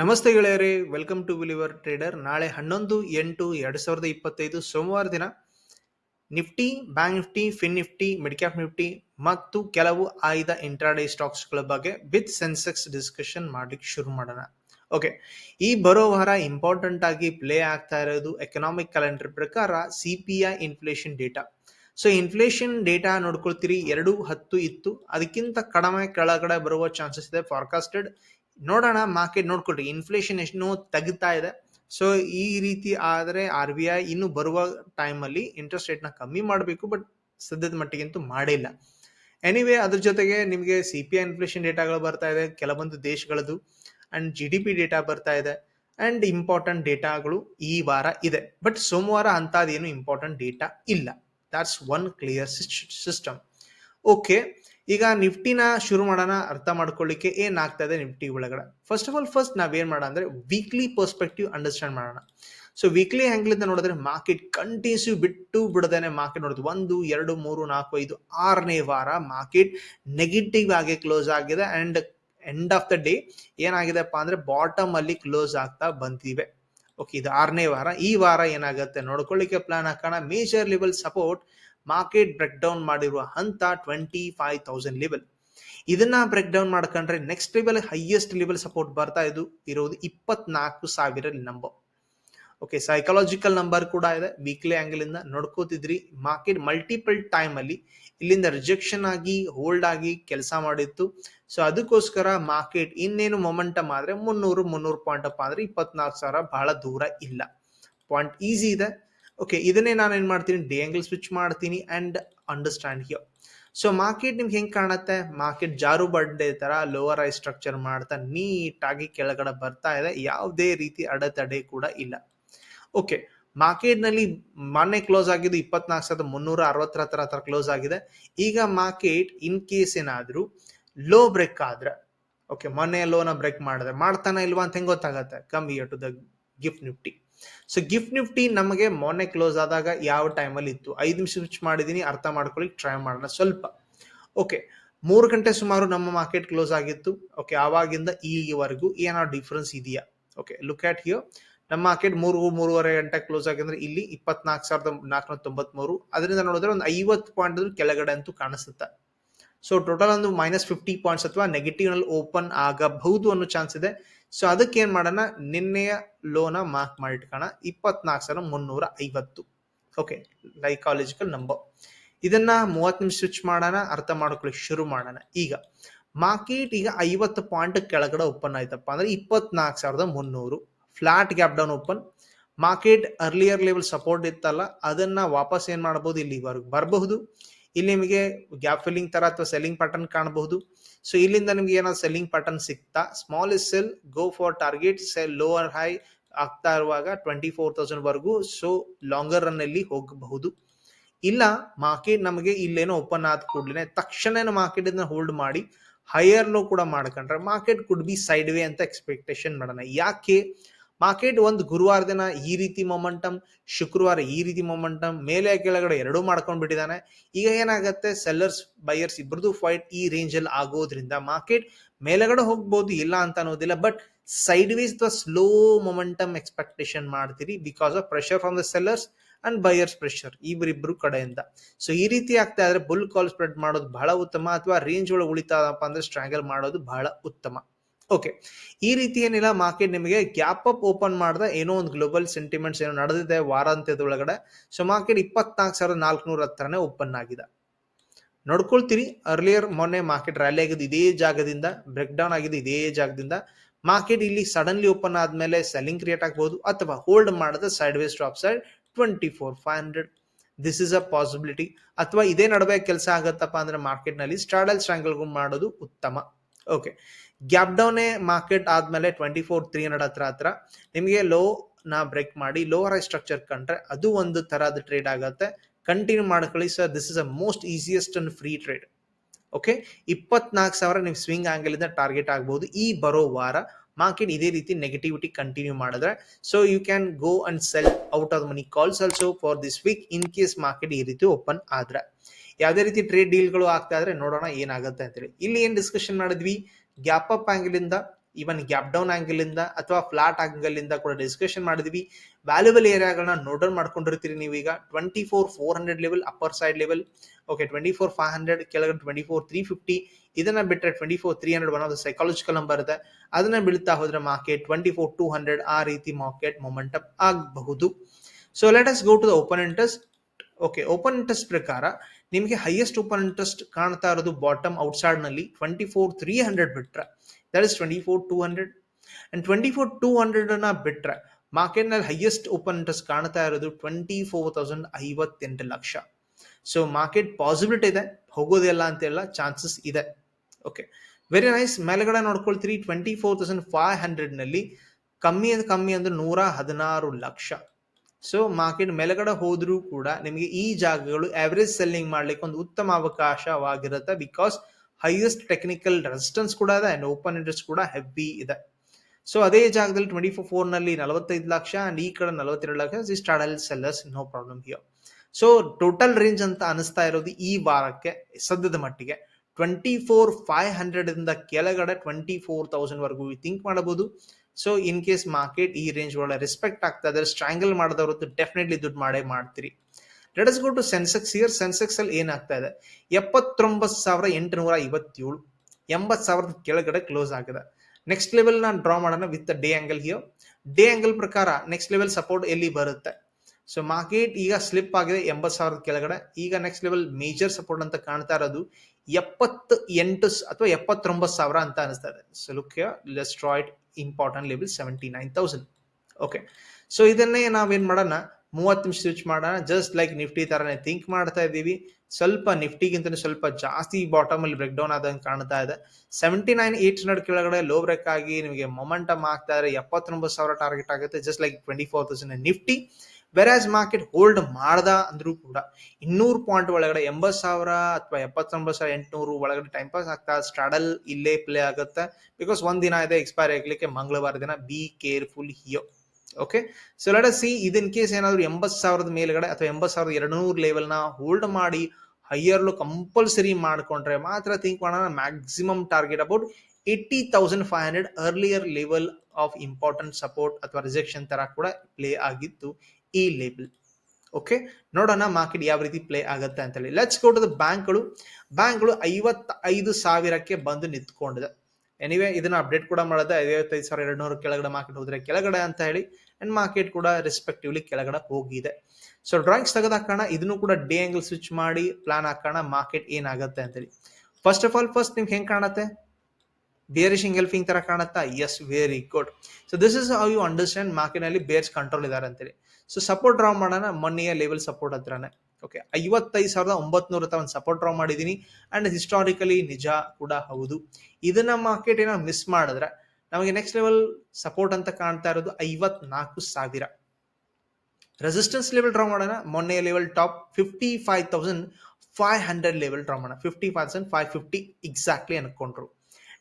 ನಮಸ್ತೆ ಗೆಳೆಯರೇ welcome to Believer Trader ನಾಳೆ ಹನ್ನೊಂದು, ಎಂಟು, ಎರಡು ಸಾವಿರದ ಇಪ್ಪತ್ತೈದು ಸೋಮವಾರ ದಿನ Nifty bank Nifty fin Nifty mid cap Nifty ಮತ್ತು ಕೆಲವು ಆಯ್ದ ಇಂಟ್ರಾಡೇ ಸ್ಟಾಕ್ಸ್ಗಳ ಬಗ್ಗೆ ವಿತ್ ಸೆನ್ಸೆಕ್ಸ್ ಡಿಸ್ಕಷನ್ ಮಾಡ್ಲಿಕ್ಕೆ ಶುರು ಮಾಡೋಣ. ಓಕೆ ಈ ಬರೋ ವಾರ ಇಂಪಾರ್ಟೆಂಟ್ ಆಗಿ ಪ್ಲೇ ಆಗ್ತಾ ಇರೋದು ಎಕನಾಮಿಕ್ ಕ್ಯಾಲೆಂಡರ್ ಪ್ರಕಾರ C P I inflation data so inflation data ನೋಡ್ಕೊಳ್ತೀರಿ, ಎರಡು ಹತ್ತು ಇತ್ತು. ಅದಕ್ಕಿಂತ ಕಡಿಮೆ ಕೆಳಗಡೆ ಬರುವ ಚಾನ್ಸಸ್ ಇದೆ ಫಾರ್ಕಾಸ್ಟೆಡ್ ನೋಡೋಣ ಮಾರ್ಕೆಟ್ ನೋಡ್ಕೊಳ್ರಿ. ಇನ್ಫ್ಲೇಷನ್ ಎಷ್ಟು ತೆಗಿತಾ ಇದೆ. ಸೊ ಈ ರೀತಿ ಆದರೆ ಆರ್ ಬಿ ಐ ಇನ್ನು ಬರುವ ಟೈಮಲ್ಲಿ ಇಂಟ್ರೆಸ್ಟ್ ರೇಟ್ನ ಕಮ್ಮಿ ಮಾಡಬೇಕು ಬಟ್ ಸದ್ಯದ ಮಟ್ಟಿಗಂತೂ ಮಾಡಿಲ್ಲ ಎನಿವೇ ಅದ್ರ ಜೊತೆಗೆ ನಿಮಗೆ ಸಿ ಪಿ ಐ ಇನ್ಫ್ಲೇಷನ್ ಡೇಟಾಗಳು ಬರ್ತಾ ಇದೆ, ಕೆಲವೊಂದು ದೇಶಗಳದ್ದು and G D P data ಬರ್ತಾ ಇದೆ ಅಂಡ್ ಇಂಪಾರ್ಟೆಂಟ್ ಡೇಟಾಗಳು ಈ ವಾರ ಇದೆ. ಬಟ್ ಸೋಮವಾರ ಅಂಥದ್ದೇನು ಇಂಪಾರ್ಟೆಂಟ್ ಡೇಟಾ ಇಲ್ಲ. That's one clear system okay ಈಗ ನಿಫ್ಟಿನ ಶುರು ಮಾಡೋಣ, ಅರ್ಥ ಮಾಡ್ಕೊಳ್ಳಿಕ್ಕೆ ಏನಾಗ್ತಾ ಇದೆ ನಿಫ್ಟಿ ಒಳಗಡೆ. ಫಸ್ಟ್ ಆಫ್ ಆಲ್ ಫಸ್ಟ್ ನಾವೇನು ಮಾಡೋಣ ಅಂದ್ರೆ ವೀಕ್ಲಿ ಪರ್ಸ್ಪೆಕ್ಟಿವ್ ಅಂಡರ್ಸ್ಟ್ಯಾಂಡ್ ಮಾಡೋಣ. ಸೊ ವೀಕ್ಲಿ ಆಂಗ್ಲಿಂದ ನೋಡಿದ್ರೆ ಮಾರ್ಕೆಟ್ ಕಂಟಿನ್ಯೂ ಬಿಟ್ಟು ಬಿಡದೇನೆ ಮಾರ್ಕೆಟ್ ನೋಡಿದ್ವಿ ಒಂದು, ಎರಡು, ಮೂರು, ನಾಲ್ಕು, ಐದು, ಆರನೇ ವಾರ ಮಾರ್ಕೆಟ್ ನೆಗೆಟಿವ್ ಆಗಿ ಕ್ಲೋಸ್ ಆಗಿದೆ and end of the day ಏನಾಗಿದೆಪ್ಪ ಅಂದ್ರೆ ಬಾಟಮ್ ಅಲ್ಲಿ ಕ್ಲೋಸ್ ಆಗ್ತಾ ಬಂದಿವೆ. ಓಕೆ ಇದು ಆರನೇ ವಾರ. ಈ ವಾರ ಏನಾಗುತ್ತೆ ನೋಡ್ಕೊಳ್ಳಿಕ್ಕೆ ಪ್ಲಾನ್ ಹಾಕೋಣ. Major level support market break down ಮಾಡಿರುವ ಹಂತ ಟ್ವೆಂಟಿ ಫೈವ್ ತೌಸಂಡ್ ಲೆವೆಲ್ ಇದನ್ನ ಬ್ರೇಕ್ ಡೌನ್ ಮಾಡ್ಕೊಂಡ್ರೆ next level highest level support ಬರ್ತಾ ಇದು, ಇರೋದು ಇಪ್ಪತ್ನಾಲ್ಕು ಸಾವಿರ ನಂಬರ್ ಓಕೆ ಸೈಕಾಲಜಿಕಲ್ ನಂಬರ್ ಕೂಡ ಇದೆ. ವೀಕ್ಲಿ ಆಂಗಲ್ ಇಂದ ನೋಡ್ಕೋತಿದ್ರಿ. ಮಾರ್ಕೆಟ್ ಮಲ್ಟಿಪಲ್ ಟೈಮ್ ಅಲ್ಲಿ ಇಲ್ಲಿಂದ ರಿಜೆಕ್ಷನ್ ಆಗಿ ಹೋಲ್ಡ್ ಆಗಿ ಕೆಲಸ ಮಾಡಿತ್ತು. ಸೊ ಅದಕ್ಕೋಸ್ಕರ ಮಾರ್ಕೆಟ್ ಇನ್ನೇನು ಮೊಮೆಂಟಮ್ ಆದ್ರೆ ಮುನ್ನೂರು ಮುನ್ನೂರು ಪಾಯಿಂಟ್ ಅಪ್ ಆದ್ರೆ ಇಪ್ಪತ್ನಾಲ್ಕು ಸಾವಿರ ಬಹಳ ದೂರ ಇಲ್ಲ. ಪಾಯಿಂಟ್ ಈಸಿ ಇದೆ. ಓಕೆ ಇದನ್ನೇ ನಾನು ಏನು ಮಾಡ್ತೀನಿ? ಡಿ ಆಂಗಲ್ ಸ್ವಿಚ್ ಮಾಡ್ತೀನಿ and understand here so market ನಿಮ್ಗೆ ಹೆಂಗೆ ಕಾಣುತ್ತೆ? ಮಾರ್ಕೆಟ್ ಜಾರು ಬಡ್ಡೆ ತರ ಲೋವರ್ ಐ ಸ್ಟ್ರಕ್ಚರ್ ಮಾಡ್ತಾ ನೀಟಾಗಿ ಕೆಳಗಡೆ ಬರ್ತಾ ಇದೆ. ಯಾವುದೇ ರೀತಿ ಅಡೆತಡೆ ಕೂಡ ಇಲ್ಲ. ಓಕೆ ಮಾರ್ಕೆಟ್ನಲ್ಲಿ ಮೊನ್ನೆ ಕ್ಲೋಸ್ ಆಗಿದ್ದು ಇಪ್ಪತ್ನಾಲ್ಕು ಸಾವಿರದ ಮುನ್ನೂರ ಅರವತ್ತರ ಹತ್ರ ಕ್ಲೋಸ್ ಆಗಿದೆ. ಈಗ ಮಾರ್ಕೆಟ್ ಇನ್ ಕೇಸ್ ಏನಾದರೂ ಲೋ ಬ್ರೇಕ್ ಆದ್ರೆ ಓಕೆ ಮೊನ್ನೆ ಲೋನ ಬ್ರೇಕ್ ಮಾಡಿದ್ರೆ ಮಾಡ್ತಾನೆ ಇಲ್ವಾ ಅಂತ ಹೆಂಗೆ ಗೊತ್ತಾಗತ್ತೆ? Come here to the GIFT Nifty so GIFT Nifty ನಮಗೆ ಮೊನ್ನೆ ಕ್ಲೋಸ್ ಆದಾಗ ಯಾವ ಟೈಮಲ್ಲಿ ಇತ್ತು? ಐದು ನಿಮಿಷ ಸ್ವಿಚ್ ಮಾಡಿದ್ದೀನಿ ಅರ್ಥ ಮಾಡ್ಕೊಳ್ಳಿ ಟ್ರೈ ಮಾಡೋಣ ಸ್ವಲ್ಪ. ಓಕೆ ಮೂರು ಗಂಟೆ ಸುಮಾರು ನಮ್ಮ ಮಾರ್ಕೆಟ್ ಕ್ಲೋಸ್ ಆಗಿತ್ತು. ಓಕೆ ಆವಾಗಿಂದ ಈವರೆಗೂ ಏನಾದ್ರು ಡಿಫ್ರೆನ್ಸ್ ಇದೆಯಾ? ಓಕೆ ಲುಕ್ ಆಟ್ ಹಿಯೋ ನಮ್ಮ ಮಾರ್ಕೆಟ್ ಮೂರು, ಮೂರುವರೆ ಗಂಟೆ ಕ್ಲೋಸ್ ಆಗಿದ್ರೆ ಇಲ್ಲಿ ಇಪ್ಪತ್ನಾಲ್ಕು ಸಾವಿರದ ನಾಲ್ಕುನೂರ ತೊಂಬತ್ಮೂರು ಅದರಿಂದ ನೋಡಿದ್ರೆ ಒಂದು ಐವತ್ತು ಪಾಯಿಂಟ್ ಕೆಳಗಡೆ ಅಂತೂ ಕಾಣಿಸುತ್ತೆ. ಸೊ ಟೋಟಲ್ ಒಂದು ಮೈನಸ್ ಫಿಫ್ಟಿ ಪಾಯಿಂಟ್ಸ್ ಅಥವಾ ನೆಗೆಟಿವ್ನಲ್ಲಿ ಓಪನ್ ಆಗಬಹುದು ಅನ್ನೋ ಚಾನ್ಸ್ ಇದೆ. ಸೊ ಅದಕ್ಕೆ ಏನ್ ಮಾಡೋಣ? ನಿನ್ನೆಯ ಲೋನ ಮಾರ್ಕ್ ಮಾಡಿಟ್ಕೋಣ ಇಪ್ಪತ್ನಾಲ್ಕು ಸಾವಿರ ಮುನ್ನೂರ ಐವತ್ತು. ಓಕೆ ಲೈಕಾಲಜಿಕಲ್ ನಂಬರ್ ಇದನ್ನ ಮೂವತ್ತು ನಿಮಿಷ ಸ್ವಿಚ್ ಮಾಡೋಣ, ಅರ್ಥ ಮಾಡ್ಕೊಳ್ಳಿ ಶುರು ಮಾಡೋಣ. ಈಗ ಮಾರ್ಕೆಟ್ ಈಗ ಐವತ್ತು ಪಾಯಿಂಟ್ ಕೆಳಗಡೆ ಓಪನ್ ಆಯ್ತಪ್ಪ. ಅಂದ್ರೆ ಇಪ್ಪತ್ನಾಲ್ಕು ಸಾವಿರದ ಮುನ್ನೂರು. Flat gap down open market earlier level support ಇತ್ತಲ್ಲ, ಅದನ್ನ ವಾಪಸ್ ಏನ್ ಮಾಡಬಹುದು ಇಲ್ಲಿವರೆಗೂ ಬರಬಹುದು. ಇಲ್ಲಿ ನಿಮಗೆ ಗ್ಯಾಪ್ ಫಿಲ್ಲಿಂಗ್ ತರ ಅಥವಾ ಸೆಲ್ಲಿಂಗ್ ಪ್ಯಾಟರ್ನ್ ಕಾಣಬಹುದು. ಸೊ ಇಲ್ಲಿಂದ ನಿಮ್ಗೆ ಏನೋ ಸೆಲ್ಲಿಂಗ್ ಪ್ಯಾಟರ್ನ್ ಸಿಗ್ತಾ small is sell go for target sell lower high ಆಗ್ತಾ ಇರುವಾಗ ಟ್ವೆಂಟಿ ಫೋರ್ ತೌಸಂಡ್ ವರೆಗೂ ಸೊ ಲಾಂಗರ್ ರನ್ ಅಲ್ಲಿ ಹೋಗಬಹುದು. ಇಲ್ಲ ಮಾರ್ಕೆಟ್ ನಮಗೆ ಇಲ್ಲೇನೋ ಓಪನ್ ಆದ ಕೂಡಲೇ ತಕ್ಷಣ ಮಾರ್ಕೆಟ್ ಇದನ್ನ ಹೋಲ್ಡ್ ಮಾಡಿ ಹೈಯರ್ ಲೋ ಕೂಡ ಮಾಡ್ಕೊಂಡ್ರೆ market could be sideway ಅಂತ ಎಕ್ಸ್ಪೆಕ್ಟೇಷನ್ ಮಾಡೋಣ. ಯಾಕೆ? ಮಾರ್ಕೆಟ್ ಒಂದು ಗುರುವಾರ ದಿನ ಈ ರೀತಿ ಮೊಮೆಂಟಮ್ ಶುಕ್ರವಾರ ಈ ರೀತಿ ಮೊಮೆಂಟಮ್ ಮೇಲೆ ಕೆಳಗಡೆ ಎರಡೂ ಮಾಡ್ಕೊಂಡು ಬಿಟ್ಟಿದ್ದಾನೆ ಈಗ ಏನಾಗುತ್ತೆ? ಸೆಲ್ಲರ್ಸ್ ಬೈಯರ್ಸ್ ಇಬ್ಬರದು ಫೈಟ್ ಈ ರೇಂಜ್ ಅಲ್ಲಿ ಆಗೋದ್ರಿಂದ ಮಾರ್ಕೆಟ್ ಮೇಲೆಗಡೆ ಹೋಗ್ಬೋದು, ಇಲ್ಲ ಅಂತ ಅನ್ನೋದಿಲ್ಲ. ಬಟ್ ಸೈಡ್ ವೇಸ್ ಅಥವಾ ಸ್ಲೋ ಮೊಮೆಂಟಮ್ ಎಕ್ಸ್ಪೆಕ್ಟೇಷನ್ ಮಾಡ್ತೀರಿ because of pressure from the sellers and buyers pressure ಇಬ್ಬರಿಬ್ರು ಕಡೆಯಿಂದ. ಸೊ ಈ ರೀತಿ ಆಗ್ತಾ ಇದ್ರೆ ಬುಲ್ ಕಾಲ್ ಸ್ಪ್ರೆಡ್ ಮಾಡೋದು ಬಹಳ ಉತ್ತಮ, ಅಥವಾ ರೇಂಜ್ ಒಳಗೆ ಉಳಿತಾದಪ್ಪ ಅಂದ್ರೆ ಸ್ಟ್ರಾಂಗಲ್ ಮಾಡೋದು ಬಹಳ ಉತ್ತಮ. ಓಕೆ ಈ ರೀತಿ ಏನಿಲ್ಲ ಮಾರ್ಕೆಟ್ ನಿಮಗೆ ಗ್ಯಾಪ್ ಅಪ್ ಓಪನ್ ಮಾಡಿದ ಏನೋ ಒಂದು ಗ್ಲೋಬಲ್ ಸೆಂಟಿಮೆಂಟ್ಸ್ ಏನೋ ನಡೆದಿದೆ ವಾರಾಂತ್ಯದೊಳಗಡೆ. ಸೊ ಮಾರ್ಕೆಟ್ ಇಪ್ಪತ್ನಾಲ್ಕು ಸಾವಿರದ ನಾಲ್ಕುನೂರ ಹತ್ರನೇ ಓಪನ್ ಆಗಿದೆ. ನೋಡ್ಕೊಳ್ತೀರಿ ಅರ್ಲಿಯರ್ ಮೊನ್ನೆ ಮಾರ್ಕೆಟ್ ರ್ಯಾಲಿ ಆಗಿದ್ದು ಇದೇ ಜಾಗದಿಂದ ಬ್ರೇಕ್ ಡೌನ್ ಆಗಿದೆ ಇದೇ ಜಾಗದಿಂದ. ಮಾರ್ಕೆಟ್ ಇಲ್ಲಿ ಸಡನ್ಲಿ ಓಪನ್ ಆದ್ಮೇಲೆ ಸೆಲ್ಲಿಂಗ್ ಕ್ರಿಯೇಟ್ ಆಗಬಹುದು ಅಥವಾ ಹೋಲ್ಡ್ ಮಾಡಿದ sideways top side twenty four five hundred this is a possibility ಅಥವಾ ಇದೇ ನಡುವೆ ಕೆಲಸ ಆಗತ್ತಪ್ಪ ಅಂದ್ರೆ ಮಾರ್ಕೆಟ್ನಲ್ಲಿ ಸ್ಟಾಡಲ್ ಸ್ಟ್ರಾಂಗಲ್ ಮಾಡೋದು ಉತ್ತಮ. ಓಕೆ ಗ್ಯಾಪ್ ಡೌನ್ ಮಾರ್ಕೆಟ್ ಆದ್ಮೇಲೆ ಟ್ವೆಂಟಿ ಫೋರ್ ತ್ರೀ ಹಂಡ್ರೆಡ್ ಹತ್ರ ಹತ್ರ ನಿಮಗೆ ಲೋ ನ ಬ್ರೇಕ್ ಮಾಡಿ ಲೋವರ್ ಐ ಸ್ಟ್ರಕ್ಚರ್ ಕಂಡ್ರೆ ಅದು ಒಂದು ತರಹದ ಟ್ರೇಡ್ ಆಗುತ್ತೆ. ಕಂಟಿನ್ಯೂ ಮಾಡ್ಕೊಳ್ಳಿ sir this is a most easiest and free trade okay ಇಪ್ಪತ್ನಾಲ್ಕು ಸಾವಿರ ನೀವು ಸ್ವಿಂಗ್ ಆಂಗಲ್ ಇಂದ ಟಾರ್ಗೆಟ್ ಆಗಬಹುದು ಈ ಬರೋ ವಾರ ಮಾರ್ಕೆಟ್ ಇದೇ ರೀತಿ ನೆಗೆಟಿವಿಟಿ ಕಂಟಿನ್ಯೂ ಮಾಡಿದ್ರೆ so you can go and sell out of money calls also for this week in case market ಈ ರೀತಿ ಓಪನ್ ಆದ್ರೆ. ಯಾವುದೇ ರೀತಿ ಟ್ರೇಡ್ ಡೀಲ್ಗಳು ಆಗ್ತಾ ಇದ್ರೆ ನೋಡೋಣ ಏನಾಗುತ್ತೆ ಅಂತೇಳಿ. ಇಲ್ಲಿ ಏನು ಡಿಸ್ಕಷನ್ ಮಾಡಿದ್ವಿ? ಗ್ಯಾಪ್ ಅಪ್ ಆಂಗಲ್ ಇಂದ ಈವನ್ ಗ್ಯಾಪ್ ಡೌನ್ ಆಂಗಲ್ ಇಂದ ಅಥವಾ ಫ್ಲಾಟ್ ಆಂಗಲ್ ಇಂದ ಕೂಡ ಡಿಸ್ಕಷನ್ ಮಾಡಿದ್ವಿ. ವ್ಯಾಲ್ಯೂಬಲ್ ಏರಿಯಾಗಳನ್ನ ನೋಟ್ ಮಾಡ್ಕೊಂಡಿರ್ತೀರಿ ನೀವು ಈಗ twenty four four hundred level upper side level okay twenty four five hundred ಕೆಳಗಡೆ ಟ್ವೆಂಟಿ ಫೋರ್ ತ್ರೀ ಫಿಫ್ಟಿ ಇದನ್ನ ಬಿಟ್ಟರೆ twenty four three hundred one of psychological number ಇದೆ. ಅದನ್ನ ಬೀಳ್ತಾ ಹೋದ್ರೆ market twenty four two hundred ಆ ರೀತಿ ಮಾರ್ಕೆಟ್ ಮೊಮೆಂಟಪ್ ಆಗಬಹುದು. So let us go to the open interest okay open interest ಪ್ರಕಾರ ನಿಮಗೆ ಹೈಯೆಸ್ಟ್ ಓಪನ್ ಇಂಟ್ರೆಸ್ಟ್ ಕಾಣ್ತಾ ಇರೋದು ಬಾಟಮ್ ಔಟ್ಸೈಡ್ನಲ್ಲಿ ಟ್ವೆಂಟಿ ಫೋರ್ ತ್ರೀ ಹಂಡ್ರೆಡ್ ಬಿಟ್ರೆ. That is twenty four two hundred and twenty four two hundred ಬಿಟ್ಟರೆ ಬಿಟ್ರೆ ಮಾರ್ಕೆಟ್ನಲ್ಲಿ ಹೈಯೆಸ್ಟ್ ಓಪನ್ ಇಂಟ್ರೆಸ್ಟ್ ಕಾಣ್ತಾ ಇರೋದು ಟ್ವೆಂಟಿ ಫೋರ್ ತೌಸಂಡ್ ಐವತ್ತೆಂಟು ಲಕ್ಷ. ಸೊ ಮಾರ್ಕೆಟ್ ಪಾಸಿಬಿಲಿಟಿ ಇದೆ, ಹೋಗೋದಿಲ್ಲ ಅಂತೆಲ್ಲ ಚಾನ್ಸಸ್ ಇದೆ. ಓಕೆ ವೆರಿ ನೈಸ್ ಮೇಲ್ಗಡೆ ನೋಡ್ಕೊಳ್ತೀರಿ ಟ್ವೆಂಟಿ ಫೋರ್ ತೌಸಂಡ್ ಫೈವ್ ಹಂಡ್ರೆಡ್ನಲ್ಲಿ ಕಮ್ಮಿ ಅಂದ್ರೆ ಕಮ್ಮಿ ಅಂದ್ರೆ ನೂರ ಹದಿನಾರು ಲಕ್ಷ. ಸೊ ಮಾರ್ಕೆಟ್ ಮೇಲಗಡೆ ಹೋದ್ರೂ ಕೂಡ ನಿಮಗೆ ಈ ಜಾಗಗಳು ಆವರೇಜ್ ಸೆಲ್ಲಿಂಗ್ ಮಾಡ್ಲಿಕ್ಕೆ ಒಂದು ಉತ್ತಮ ಅವಕಾಶವಾಗಿರುತ್ತೆ ಬಿಕಾಸ್ ಹೈಯೆಸ್ಟ್ ಟೆಕ್ನಿಕಲ್ ರೆಸಿಸ್ಟೆನ್ಸ್ ಕೂಡ ಇದೆ ಅಂಡ್ ಓಪನ್ ಇಂಟ್ರೆಸ್ಟ್ ಕೂಡ ಹೆವಿ ಇದೆ. ಸೊ ಅದೇ ಜಾಗದಲ್ಲಿ ಟ್ವೆಂಟಿ ಫೋರ್ ಫೋರ್ನಲ್ಲಿ ನಲವತ್ತೈದು ಲಕ್ಷ ಅಂಡ್ ಈ ಕಡೆ ನಲವತ್ತೆರಡು ಲಕ್ಷ ಅಲ್ಲಿ sellers no problem here so total range ಅಂತ ಅನಿಸ್ತಾ ಇರೋದು ಈ ವಾರಕ್ಕೆ, ಸದ್ಯದ ಮಟ್ಟಿಗೆ. ಟ್ವೆಂಟಿ ಫೋರ್ ಫೈವ್ ಹಂಡ್ರೆಡ್ ಇಂದ ಕೆಳಗಡೆ ಟ್ವೆಂಟಿ ಫೋರ್ ತೌಸಂಡ್ ವರೆಗೂ ಥಿಂಕ್ ಮಾಡಬಹುದು. ಸೊ ಇನ್ ಕೇಸ್ ಮಾರ್ಕೆಟ್ ಈ ರೇಂಜ್ ಒಳಗೆ ರೆಸ್ಪೆಕ್ಟ್ ಆಗ್ತಾ ಇದ್ರೆ ಸ್ಟ್ರಾಂಗಲ್ ಮಾಡಿದವರದ್ದು ಡೆಫಿನೆಟ್ಲಿ ದುಡ್ಡು ಮಾಡೇ ಮಾಡ್ತೀರಿ. Let us go to Sensex here Sensex ಅಲ್ಲಿ ಏನಾಗ್ತಾ ಇದೆ ಎಪ್ಪತ್ತೊಂಬತ್ತು ಸಾವಿರ ಎಂಟುನೂರ ಐವತ್ತೇಳು. ಎಂಬತ್ತು ಸಾವಿರದ ಕೆಳಗಡೆ ಕ್ಲೋಸ್ ಆಗಿದೆ. ನೆಕ್ಸ್ಟ್ ಲೆವೆಲ್ ನಾನು ಡ್ರಾ ಮಾಡೋಣ with day angle here day angle ಪ್ರಕಾರ ನೆಕ್ಸ್ಟ್ ಲೆವೆಲ್ ಸಪೋರ್ಟ್ ಎಲ್ಲಿ ಬರುತ್ತೆ? ಸೊ ಮಾರ್ಕೆಟ್ ಈಗ ಸ್ಲಿಪ್ ಆಗಿದೆ ಎಂಬತ್ತು ಸಾವಿರದ ಕೆಳಗಡೆ. ಈಗ ನೆಕ್ಸ್ಟ್ ಲೆವೆಲ್ ಮೇಜರ್ ಸಪೋರ್ಟ್ ಅಂತ ಕಾಣ್ತಾ ಇರೋದು ಎಪ್ಪತ್ತು ಎಂಟು ಅಥವಾ ಎಪ್ಪತ್ತೊಂಬತ್ತು ಸಾವಿರ ಅಂತ ಅನಿಸ್ತಾ ಇದೆ so look less tried important level seventy nine thousand okay so ಇದನ್ನೇ ನಾವೇನು ಮಾಡೋಣ? ಮೂವತ್ತು ನಿಮಿಷ ಸ್ವಿಚ್ ಮಾಡೋಣ. ಜಸ್ಟ್ ಲೈಕ್ ನಿಫ್ಟಿ ಥರನೇ ಥಿಂಕ್ ಮಾಡ್ತಾ ಇದ್ದೀವಿ. ಸ್ವಲ್ಪ ನಿಫ್ಟಿಗಿಂತ ಸ್ವಲ್ಪ ಜಾಸ್ತಿ ಬಾಟಮಲ್ಲಿ ಬ್ರೇಕ್ ಡೌನ್ ಆದಂಗೆ ಕಾಣ್ತಾ ಇದೆ. ಸೆವೆಂಟಿ ನೈನ್ ಏಟ್ ಹಂಡ್ರೆಡ್ ಕೆಳಗಡೆ ಲೋ ಬ್ರೇಕ್ ಆಗಿ ನಿಮಗೆ ಮೊಮೆಂಟಮ್ ಆಗ್ತಾ ಇದ್ರೆ ಎಪ್ಪತ್ತೊಂಬತ್ತು ಸಾವಿರ ಟಾರ್ಗೆಟ್ ಆಗುತ್ತೆ. Just like twenty four thousand Nifty versus market hold ಮಾಡ್ದ ಅಂದ್ರೂ ಕೂಡ ಇನ್ನೂರು ಪಾಯಿಂಟ್ ಒಳಗಡೆ ಎಂಬತ್ತು ಸಾವಿರ ಅಥವಾ ಎಪ್ಪತ್ತೊಂಬತ್ತು ಸಾವಿರ ಎಂಟುನೂರು ಒಳಗಡೆ ಟೈಮ್ ಪಾಸ್ ಆಗ್ತಾ ಸ್ಟಾಡಲ್ ಇಲ್ಲೇ ಪ್ಲೇ ಆಗುತ್ತೆ. ಬಿಕಾಸ್ ಒಂದ್ ದಿನ ಇದೆ ಎಕ್ಸ್ಪೈರ್ ಆಗ್ಲಿಕ್ಕೆ ಮಂಗಳವಾರ ದಿನ be careful here okay so let see ಇದನ್ ಕೇಸ್ ಏನಾದ್ರು ಎಂಬತ್ತು ಸಾವಿರದ ಮೇಲ್ಗಡೆ ಅಥವಾ ಎಂಬತ್ತು ಸಾವಿರದ ಎರಡು ನೂರು ಲೆವೆಲ್ನ ಹೋಲ್ಡ್ ಮಾಡಿ ಹೈಯರ್ಲು ಕಂಪಲ್ಸರಿ ಮಾಡ್ಕೊಂಡ್ರೆ ಮಾತ್ರ ಥಿಂಕ್ ಮಾಡೋಣ. Maximum target about eighty thousand five hundred earlier level of important support ಅಥವಾ ರಿಜೆಕ್ಷನ್ ತರ ಕೂಡ ಪ್ಲೇ ಆಗಿತ್ತು ಈ ಲೇಬಲ್ ಓಕೆ ನೋಡೋಣ ಮಾರ್ಕೆಟ್ ಯಾವ ರೀತಿ ಪ್ಲೇ ಆಗುತ್ತೆ ಅಂತ ಹೇಳಿ. ಲೆಟ್ಸ್ ಗೋ ಟು ದ ಬ್ಯಾಂಕ್ಗಳು ಬ್ಯಾಂಕ್ಗಳು ಐವತ್ತೈದು ಸಾವಿರಕ್ಕೆ ಬಂದು ನಿಂತ್ಕೊಂಡಿದೆ. ಎನಿವೆ ಇದನ್ನ ಅಪ್ಡೇಟ್ ಕೂಡ ಮಾಡಿದೆ. ಐವತ್ತೈದು ಸಾವಿರ ಎರಡು ಕೆಳಗಡೆ ಮಾರ್ಕೆಟ್ ಹೋದ್ರೆ ಕೆಳಗಡೆ ಅಂತ ಹೇಳಿ ಅಂಡ್ ಮಾರ್ಕೆಟ್ ಕೂಡ ರೆಸ್ಪೆಕ್ಟಿವ್ಲಿ ಕೆಳಗಡೆ ಹೋಗಿದೆ. ಸೊ ಡ್ರಾಯಿಂಗ್ಸ್ ತೆಗೆದು ಹಾಕೋಣ. ಇದನ್ನು ಕೂಡ ಡೇ ಆಂಗಲ್ ಸ್ವಿಚ್ ಮಾಡಿ ಪ್ಲಾನ್ ಹಾಕೋಣ. ಮಾರ್ಕೆಟ್ ಏನಾಗುತ್ತೆ ಅಂತೇಳಿ ಫಸ್ಟ್ ಆಫ್ ಆಲ್ ಫಸ್ಟ್ ನಿಮ್ಗೆ ಹೆಂಗ್ ಕಾಣುತ್ತೆ? ಬೇರಿಶ್ ಇಂಗಲ್ಫಿಂಗ್ ತರ ಕಾಣುತ್ತಾ? Yes very good so this is how you understand ಮಾರ್ಕೆಟ್ನಲ್ಲಿ ಬೇರ್ಸ್ ಕಂಟ್ರೋಲ್ ಇದಾರೆ ಅಂತೇಳಿ ಸೊ ಸಪೋರ್ಟ್ ಡ್ರಾ ಮಾಡೋಣ ಮೊನ್ನೆಯ ಲೆವೆಲ್ ಸಪೋರ್ಟ್ ಹತ್ರನೇ. ಓಕೆ ಐವತ್ತೈದು ಸಾವಿರದ ಒಂಬತ್ನೂರ ಒಂದು ಸಪೋರ್ಟ್ ಡ್ರಾ ಮಾಡಿದ್ದೀನಿ. ಅಂಡ್ ಹಿಸ್ಟಾರಿಕಲಿ ನಿಜ ಕೂಡ ಹೌದು. ಇದನ್ನ ಮಾರ್ಕೆಟ್ ಏನೋ ಮಿಸ್ ಮಾಡಿದ್ರೆ ನಮಗೆ ನೆಕ್ಸ್ಟ್ ಲೆವೆಲ್ ಸಪೋರ್ಟ್ ಅಂತ ಕಾಣ್ತಾ ಇರೋದು ಐವತ್ನಾಲ್ಕು ಸಾವಿರ. ರೆಸಿಸ್ಟೆನ್ಸ್ ಲೆವೆಲ್ ಡ್ರಾ ಮಾಡೋಣ ಮೊನ್ನೆಯ level top fifty five thousand five hundred level draw ಮಾಡೋಣ. Fifty five thousand five fifty exactly ಅನ್ಕೊಂಡ್ರು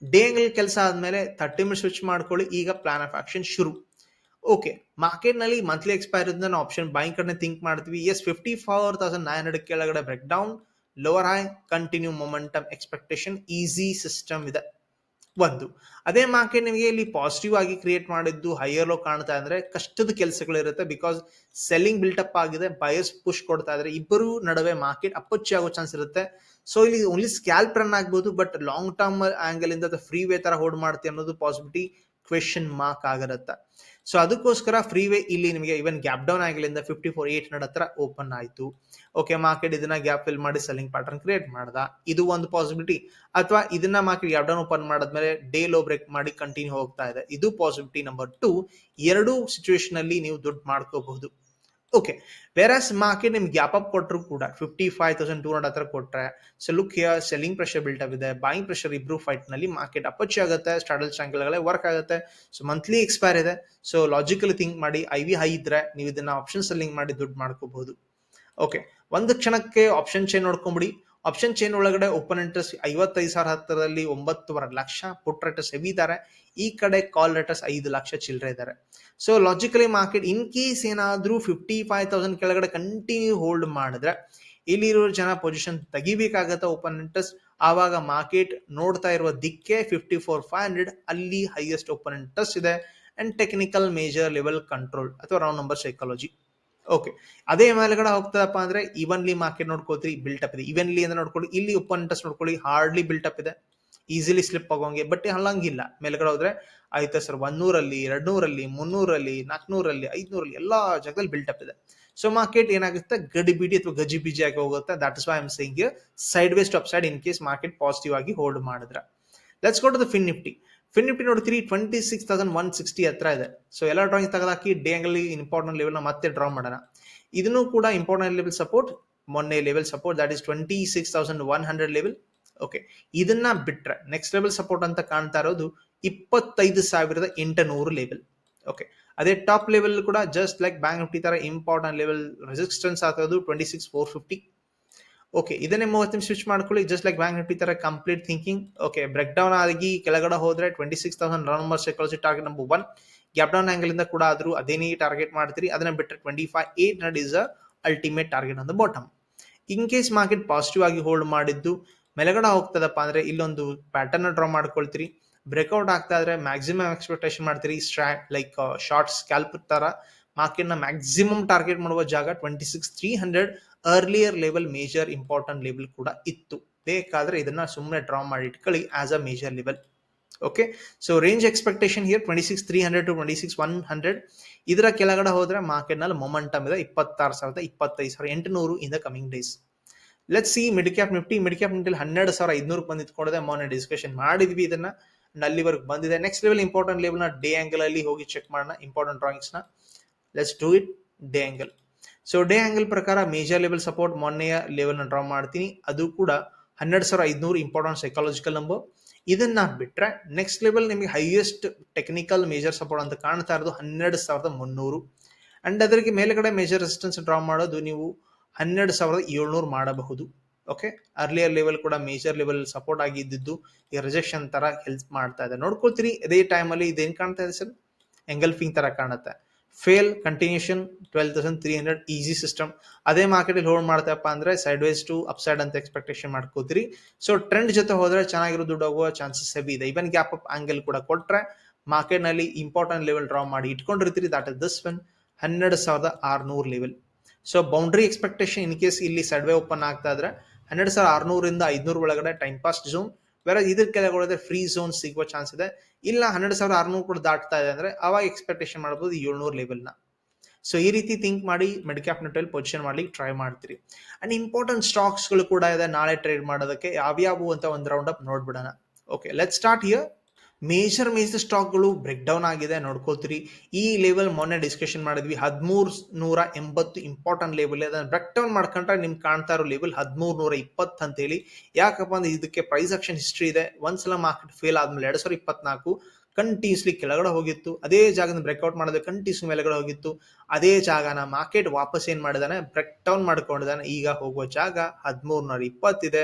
day ಕೆಲಸ ಆದ್ಮೇಲೆ ತರ್ಟಿ ಮಿನಿಟ್ ಸ್ವಿಚ್ ಮಾಡ್ಕೊಳ್ಳಿ, ಈಗ ಪ್ಲಾನ್ ಆಫ್ ಆಕ್ಷನ್ ಶುರು. ಓಕೆ ಮಾರ್ಕೆಟ್ನಲ್ಲಿ ಮಂತ್ಲಿ ಎಕ್ಸ್ಪೈರ್ ನಾವು ಆಪ್ಷನ್ ಬೈಂಗ್ ಕಡೆ ಥಿಂಕ್ ಮಾಡ್ತೀವಿ. Yes fifty four thousand nine hundred ಕೆಳಗಡೆ break down lower high continue momentum expectation easy system ಇದೆ. ಒಂದು. ಅದೇ ಮಾರ್ಕೆಟ್ ನಿಮಗೆ ಇಲ್ಲಿ ಪಾಸಿಟಿವ್ ಆಗಿ ಕ್ರಿಯೇಟ್ ಮಾಡಿದ್ದು ಹೈಯರ್ ಲೋ ಕಾಣ್ತಾ ಅಂದ್ರೆ ಕಷ್ಟದ ಕೆಲಸಗಳಿರುತ್ತೆ ಬಿಕಾಸ್ ಸೆಲ್ಲಿಂಗ್ ಬಿಲ್ಟಪ್ ಆಗಿದೆ ಬಯರ್ಸ್ ಪುಷ್ ಕೊಡ್ತಾ ಇದ್ರೆ ಇಬ್ಬರು ನಡುವೆ ಮಾರ್ಕೆಟ್ ಅಪ್ಪಚ್ಚಿ ಆಗೋ ಚಾನ್ಸ್ ಇರುತ್ತೆ. ಸೊ ಇಲ್ಲಿ ಓನ್ಲಿ ಸ್ಕ್ಯಾಲ್ಪ್ ರನ್ ಆಗ್ಬೋದು ಬಟ್ ಲಾಂಗ್ ಟರ್ಮ್ ಆಂಗಲ್ ಇಂದ ಫ್ರೀ ವೇ ತರ ಹೋಲ್ಡ್ ಮಾಡ್ತೀವಿ ಅನ್ನೋದು ಪಾಸಿಬಿಲಿಟಿ ಕ್ವೆಶನ್ ಮಾರ್ಕ್ ಆಗಿರುತ್ತೆ. ಸೊ ಅದಕ್ಕೋಸ್ಕರ ಫ್ರೀ ವೇ ಇಲ್ಲಿ ನಿಮಗೆ ಇವನ್ ಗ್ಯಾಪ್ ಡೌನ್ ಆಗಿಲ್ಲಿಂದ ಫಿಫ್ಟಿ ಫೋರ್ ಏಟ್ ಹಂಡ್ರೆಡ್ ಹತ್ರ ಓಪನ್ ಆಯಿತು. ಓಕೆ ಮಾರ್ಕೆಟ್ ಇದನ್ನ ಗ್ಯಾಪ್ ಫಿಲ್ ಮಾಡಿ ಸೆಲ್ಲಿಂಗ್ ಪ್ಯಾಟರ್ನ್ ಕ್ರಿಯೇಟ್ ಮಾಡ್ದ. ಇದು ಒಂದು ಪಾಸಿಬಿಲಿಟಿ ಅಥವಾ ಇದನ್ನ ಮಾರ್ಕೆಟ್ ಗ್ಯಾಪ್ ಡೌನ್ ಓಪನ್ ಮಾಡಿದ್ಮೇಲೆ ಡೇ ಲೋ ಬ್ರೇಕ್ ಮಾಡಿ ಕಂಟಿನ್ಯೂ ಹೋಗ್ತಾ ಇದೆ. ಇದು ಪಾಸಿಬಿಲಿಟಿ ನಂಬರ್ ಟು ಎರಡು ಸಿಚುವೇಶನ್ ಅಲ್ಲಿ ನೀವು ದುಡ್ಡು ಮಾಡ್ಕೋಬಹುದು. ಓಕೆ ವೇರಾಸ್ ಮಾರ್ಕೆಟ್ ನಿಮ್ಗೆ ಗ್ಯಾಪ್ ಅಪ್ ಕೊಟ್ಟರು ಕೂಡ fifty five thousand two hundred ಹತ್ರ ಕೊಟ್ಟರೆ so look here selling pressure built up ಇದೆ ಬಾಯಿಂಗ್ ಪ್ರೆಷರ್ ಇಬ್ರು ಫೈಟ್ನಲ್ಲಿ ಮಾರ್ಕೆಟ್ ಅಪಚಿ ಆಗುತ್ತೆ ಸ್ಟಾಡಲ್ ಚಾಂಗಲ್ಗಳೇ ವರ್ಕ್ ಆಗುತ್ತೆ. ಸೊ ಮಂತ್ಲಿ ಎಕ್ಸ್ಪೈರ್ ಇದೆ. ಸೊ ಲಾಜಿಕಲಿ ಥಿಂಕ್ ಮಾಡಿ ಐ ವಿ ಹೈ ಇದ್ರೆ ನೀವು ಇದನ್ನ ಆಪ್ಷನ್ ಸೆಲ್ಲಿಂಗ್ ಮಾಡಿ ದುಡ್ಡು ಮಾಡ್ಕೋಬಹುದು ಓಕೆ ಒಂದು ಕ್ಷಣಕ್ಕೆ ಆಪ್ಷನ್ ಚೇನ್ ನೋಡ್ಕೊಂಬಿಡಿ. ಆಪ್ಷನ್ ಚೈನ್ ಒಳಗಡೆ ಓಪನ್ ಇಂಟ್ರೆಸ್ಟ್ ಐವತ್ತೈದು ಸಾವಿರ ಹತ್ತರಲ್ಲಿ ಒಂಬತ್ತುವರೆ ಲಕ್ಷ ಪುಟ್ ರೇಟರ್ಸ್ ಹೆವಿ ಇದ್ದಾರೆ ಈ ಕಡೆ ಕಾಲ್ ರೇಟರ್ಸ್ ಐದು ಲಕ್ಷ ಚಿಲ್ಲರೆ ಇದ್ದಾರೆ so logically market in case ಏನಾದ್ರೂ ಫಿಫ್ಟಿ ಫೈವ್ ತೌಸಂಡ್ ಕೆಳಗಡೆ ಕಂಟಿನ್ಯೂ ಹೋಲ್ಡ್ ಮಾಡಿದ್ರೆ ಇಲ್ಲಿರೋ ಜನ ಪೊಸಿಷನ್ ತೆಗಿಬೇಕಾಗತ್ತೆ ಓಪನ್ ಇಂಟ್ರೆಸ್ಟ್ ಆವಾಗ ಮಾರ್ಕೆಟ್ ನೋಡ್ತಾ ಇರುವ ದಿಕ್ಕೆ ಫಿಫ್ಟಿ ಫೋರ್ ಫೈವ್ ಹಂಡ್ರೆಡ್ ಅಲ್ಲಿ ಹೈಯೆಸ್ಟ್ ಓಪನ್ ಇಂಟ್ರೆಸ್ಟ್ ಇದೆ. And technical major level control ಅಥವಾ ರೌಂಡ್ ನಂಬರ್ ಸೈಕಾಲಜಿ ಓಕೆ ಅದೇ ಮೇಲ್ಗಡೆ ಹೋಗ್ತದಪ್ಪ ಅಂದ್ರೆ ಇವನ್ಲಿ ಮಾರ್ಕೆಟ್ ನೋಡ್ಕೋತೀರಿ ಬಿಲ್ಟ್ ಅಪ್ ಇದೆ. ಇವನ್ಲಿ ಅಂತ ನೋಡ್ಕೊಳ್ಳಿ, ಇಲ್ಲಿ ಓಪನ್ ಇಂಟ್ರೆಸ್ಟ್ ನೋಡ್ಕೊಳ್ಳಿ ಹಾರ್ಡ್ಲಿ ಬಿಲ್ಟ್ ಅಪ್ ಇದೆ. ಈಸಿಲಿ ಸ್ಲಿಪ್ ಆಗೋಂಗೆ ಬಟ್ ಹಂಗಿಲ್ಲ ಮೇಲ್ಗಡೆ ಹೋದ್ರೆ ಆಯ್ತಾ ಸರ್ ಒಂದೂರಲ್ಲಿ, ಎರಡ್ನೂರಲ್ಲಿ, ಮುನ್ನೂರಲ್ಲಿ ನಾಲ್ಕನೂರಲ್ಲಿ ಐದ್ನೂರಲ್ಲಿ ಎಲ್ಲಾ ಜಾಗದಲ್ಲಿ ಬಿಲ್ಟ್ ಅಪ್ ಇದೆ. ಸೊ ಮಾರ್ಕೆಟ್ ಏನಾಗುತ್ತೆ? ಗಡಿ ಬಿಡಿ ಅಥವಾ ಗಜಿ ಬಿಜಿ ಆಗಿ ಹೋಗುತ್ತೆ. That is why saying sideways upside in case market positive ಆಗಿ ಹೋಲ್ಡ್ ಮಾಡಿದ್ರೆ. Let's go to the Fin Nifty Fin Nifty ನೋಡ್ತೀರಿ twenty six thousand one sixty ಹತ್ರ ಇದೆ. ಸೊ ಎಲ್ಲ ಡ್ರಾಯಿಂಗ್ ತೆಗೆದಾಕಿ ಡೇ ಅಂಗಲ್ಲಿ ಇಂಪಾರ್ಟೆಂಟ್ ಲೆವೆಲ್ನ ಮತ್ತೆ ಡ್ರಾ ಮಾಡೋಣ. ಇದನ್ನು ಕೂಡ ಇಂಪಾರ್ಟೆಂಟ್ ಲೆವೆಲ್ ಸಪೋರ್ಟ್ ಮೊನ್ನೆ level support that is twenty six thousand one hundred level okay ಇದನ್ನ ಬಿಟ್ರೆ ನೆಕ್ಸ್ಟ್ ಲೆವೆಲ್ ಸಪೋರ್ಟ್ ಅಂತ ಕಾಣ್ತಾ ಇರೋದು ಇಪ್ಪತ್ತೈದು ಸಾವಿರದ ಎಂಟುನೂರು ಲೆವೆಲ್ ಓಕೆ ಅದೇ ಟಾಪ್ ಲೆವೆಲ್ ಕೂಡ ಜಸ್ಟ್ ಲೈಕ್ ಬ್ಯಾಂಕ್ ನಿಫ್ಟಿ ತರ ಇಂಪಾರ್ಟೆಂಟ್ ಲೆವೆಲ್ ರೆಸಿಸ್ಟೆನ್ಸ್ ಆಗ್ತದೆ twenty six four fifty okay ಇದನ್ನೇ ಮೂವತ್ತು ನಿಮಿಷ ಸ್ವಿಚ್ ಮಾಡ್ಕೊಳ್ಳಿ. ಜಸ್ಟ್ ಲೈಕ್ ಬ್ಯಾಂಕ್ ನಿಫ್ಟಿ ತರ complete thinking okay break down ಆಗಿ ಕೆಳಗಡೆ ಹೋದ್ರೆ twenty six thousand run number psychology target number one gap down angle ಇಂದ ಕೂಡ ಆದ್ರೂ ಅದೇನೇ ಟಾರ್ಗೆಟ್ ಮಾಡ್ತೀರಿ. ಅದನ್ನ ಬಿಟ್ಟರೆ twenty five eight hundred is a ultimate target on bottom in case market positive ಆಗಿ ಹೋಲ್ಡ್ ಮಾಡಿದ್ದು, ಮೆಲಗಡೆ ಹೋಗ್ತದಪ್ಪ ಅಂದ್ರೆ ಇಲ್ಲೊಂದು ಪ್ಯಾಟರ್ನ್ ಡ್ರಾ ಮಾಡ್ಕೊಳ್ತೀರಿ. ಬ್ರೇಕ್ಔಟ್ ಆಗ್ತಾ ಇದ್ರೆ ಮ್ಯಾಕ್ಸಿಮಮ್ ಎಕ್ಸ್ಪೆಕ್ಟೇಷನ್ ಮಾಡ್ತೀರಿ. ಸ್ಟ್ರಾ ಲೈಕ್ ಶಾರ್ಟ್ ಸ್ಕ್ಯಾಲ್ಪ್ ತರ. ಮಾರ್ಕೆಟ್ನ ಮ್ಯಾಕ್ಸಿಮಮ್ ಟಾರ್ಗೆಟ್ ಮಾಡುವ ಜಾಗ twenty six three hundred earlier level major important level ಕೂಡ ಇತ್ತು. ಬೇಕಾದ್ರೆ ಇದನ್ನ ಸುಮ್ಮನೆ ಡ್ರಾ ಮಾಡಿ ಇಟ್ಕೊಳ್ಳಿ as a major level okay so range expectation here twenty six three hundred to twenty six one hundred ಇದರ ಕೆಳಗಡೆ ಹೋದ್ರೆ ಮಾರ್ಕೆಟ್ನಲ್ಲಿ ಮೊಮೆಂಟಮ್ ಇದೆ, ಇಪ್ಪತ್ತಾರು ಸಾವಿರದ ಇಪ್ಪತ್ತೈದು ಸಾವಿರ, ಎಂಟುನೂರು in the coming days let see mid cap Nifty mid cap Nifty ಹನ್ನೆರಡು ಸಾವಿರ ಐದುನೂರು ಬಂದು ನಿಂತ್ಕೊಂಡಿದೆ ಮೊನ್ನೆ ಡಿಸ್ಕಷನ್ ಮಾಡಿದ್ವಿ ಇದನ್ನ. ಅಲ್ಲಿವರೆಗೆ ಬಂದಿದೆ. ನೆಕ್ಸ್ಟ್ ಲೆವೆಲ್ ಇಂಪಾರ್ಟೆಂಟ್ ಲೆವೆಲ್ನ ಡೇ ಆಂಗಲ್ ಅಲ್ಲಿ ಹೋಗಿ ಚೆಕ್ ಮಾಡೋಣ important ಡ್ರಾಯಿಂಗ್ಸ್ನ let's do it day angle so day angle ಪ್ರಕಾರ ಮೇಜರ್ ಲೆವೆಲ್ ಸಪೋರ್ಟ್ ಮೊನ್ನೆಯ ಲೆವೆಲ್ನ ಡ್ರಾ ಮಾಡ್ತೀನಿ. ಅದು ಕೂಡ ಹನ್ನೆರಡು ಸಾವಿರ ಐದುನೂರು ಇಂಪಾರ್ಟೆಂಟ್ ಸೈಕಾಲಜಿಕಲ್ ನಂಬರ್ ಇದನ್ನ ಬಿಟ್ರೆ ನೆಕ್ಸ್ಟ್ ಲೆವೆಲ್ ನಿಮಗೆ ಹೈಯೆಸ್ಟ್ ಟೆಕ್ನಿಕಲ್ ಮೇಜರ್ ಸಪೋರ್ಟ್ ಅಂತ ಕಾಣ್ತಾ ಇರೋದು ಹನ್ನೆರಡು ಸಾವಿರದ ಮುನ್ನೂರು. ಅಂಡ್ ಅದರಿಗೆ ಮೇಲ್ಗಡೆ ಮೇಜರ್ ರೆಸಿಸ್ಟೆನ್ಸ್ ಡ್ರಾ ಮಾಡೋದು ನೀವು ಹನ್ನೆರಡು ಸಾವಿರದ ಏಳ್ನೂರು ಮಾಡಬಹುದು. ಓಕೆ ಅರ್ಲಿಯರ್ ಲೆವೆಲ್ ಕೂಡ ಮೇಜರ್ ಲೆವೆಲ್ ಸಪೋರ್ಟ್ ಆಗಿದ್ದು ಈ ರಿಜೆಕ್ಷನ್ ತರ ಹೆಲ್ಪ್ ಮಾಡ್ತಾ ಇದೆ. ನೋಡ್ಕೊಳ್ತೀರಿ, ಇದೇ ಟೈಮಲ್ಲಿ ಇದೇನು ಕಾಣ್ತಾ ಇದೆ ಸರ್? ಎಂಗಲ್ಫಿಂಗ್ ತರ ಕಾಣುತ್ತೆ. Fail continuation twelve thousand three hundred easy system. ಅದೇ ಮಾರ್ಕೆಟ್ ಹೋಲ್ಡ್ ಮಾಡ್ತಪ್ಪ ಅಂದ್ರೆ side wise to upside ಅಂತ ಎಕ್ಸ್ಪೆಕ್ಟೇಷನ್ ಮಾಡ್ಕೋತೀರಿ. ಸೊ ಟ್ರೆಂಡ್ ಜೊತೆ ಹೋದ್ರೆ ಚೆನ್ನಾಗಿರೋ ದುಡ್ಡು ಹೋಗುವ ಚಾನ್ಸಸ್ ಹೆವಿ ಇದೆ. ಇವನ್ ಗ್ಯಾಪ್ ಅಪ್ ಆಂಗಲ್ ಕೂಡ ಕೊಟ್ರೆ ಮಾರ್ಕೆಟ್ನಲ್ಲಿ ಇಂಪಾರ್ಟೆಂಟ್ ಲೆವೆಲ್ ಡ್ರಾ ಮಾಡಿ ಇಟ್ಕೊಂಡಿರ್ತೀರಿ. ದಟ್ ಇಸ್ ದಿಸ್ ಒನ್ ಹನ್ನೆರಡು ಸಾವಿರದ ಆರ್ನೂರು level so boundary expectation in case ಇಲ್ಲಿ ಸಡ್ವೆ ಓಪನ್ ಆಗ್ತಾ ಇದ್ರೆ ಹನ್ನೆರಡು ಸಾವಿರ ಆರ್ನೂರಿಂದ ಐದ್ನೂರು ಒಳಗಡೆ ಟೈಮ್ ಪಾಸ್ಟ್ ಝೋನ್ ಬೇರೆ ಇದ್ರ ಕೆಳಗಡೆ ಫ್ರೀ ಝೋನ್ ಸಿಗುವ ಚಾನ್ಸ್ ಇದೆ. ಇಲ್ಲ ಹನ್ನೆರಡು ಸಾವಿರ ಆರ್ನೂರು ಕೂಡ ದಾಟ್ತಾ ಇದೆ ಅಂದ್ರೆ ಅವಾಗ ಎಕ್ಸ್ಪೆಕ್ಟೇಷನ್ ಮಾಡಬಹುದು ಏಳ್ನೂರು ಲೆವೆಲ್ನ ಸೊ ಈ ರೀತಿ ಥಿಂಕ್ ಮಾಡಿ ಮೆಡಿಕ್ಯಾಪ್ ಕ್ಯಾಪ್ ನೆಟ್ಟಲ್ಲಿ ಪೊಸಿಷನ್ ಮಾಡ್ಲಿಕ್ಕೆ ಟ್ರೈ ಮಾಡ್ತೀರಿ. ಅಂಡ್ ಇಂಪಾರ್ಟೆಂಟ್ ಸ್ಟಾಕ್ಸ್ಗಳು ಕೂಡ ಇದೆ. ನಾಳೆ ಟ್ರೇಡ್ ಮಾಡೋದಕ್ಕೆ ಯಾವ್ಯಾವು ಅಂತ ಒಂದು round up ನೋಡ್ಬಿಡೋಣ. Okay let start here major major ಸ್ಟಾಕ್ಗಳು ಬ್ರೇಕ್ ಡೌನ್ ಆಗಿದೆ ನೋಡ್ಕೋತೀರಿ ಈ ಲೆವೆಲ್ ಮೊನ್ನೆ ಡಿಸ್ಕಷನ್ ಮಾಡಿದ್ವಿ ಹದಿಮೂರು ನೂರ ಎಂಬತ್ತು ಇಂಪಾರ್ಟೆಂಟ್ ಲೆವೆಲ್ ಅದನ್ನ ಬ್ರೇಕ್ ಡೌನ್ ಮಾಡ್ಕೊಂಡ್ರೆ ನಿಮ್ಗೆ ಕಾಣ್ತಾ ಇರೋ ಲೆವೆಲ್ ಹದಿಮೂರು ನೂರ ಇಪ್ಪತ್ತು ಅಂತ ಹೇಳಿ ಯಾಕಪ್ಪ ಅಂದ್ರೆ ಇದಕ್ಕೆ ಪ್ರೈಸ್ ಆಕ್ಷನ್ ಹಿಸ್ಟ್ರಿ ಇದೆ. ಒಂದ್ಸಲ ಮಾರ್ಕೆಟ್ ಫೇಲ್ ಆದ್ಮೇಲೆ ಎರಡು ಸಾವಿರದ ಇಪ್ಪತ್ನಾಲ್ಕು ಕಂಟಿನ್ಯೂಸ್ಲಿ ಕೆಳಗಡೆ ಹೋಗಿತ್ತು. ಅದೇ ಜಾಗದ ಬ್ರೇಕ್ಔಟ್ ಮಾಡಿದ್ರೆ ಕಂಟಿನ್ಯೂಸ್ ಮೇಲೆಗಡೆ ಹೋಗಿತ್ತು. ಅದೇ ಜಾಗನ ಮಾರ್ಕೆಟ್ ವಾಪಸ್ ಏನ್ ಮಾಡಿದಾನೆ? ಬ್ರೇಕ್ ಡೌನ್ ಮಾಡ್ಕೊಂಡಿದಾನೆ. ಈಗ ಹೋಗೋ ಜಾಗ ಹದಿಮೂರು ನೂರ ಇಪ್ಪತ್ತಿದೆ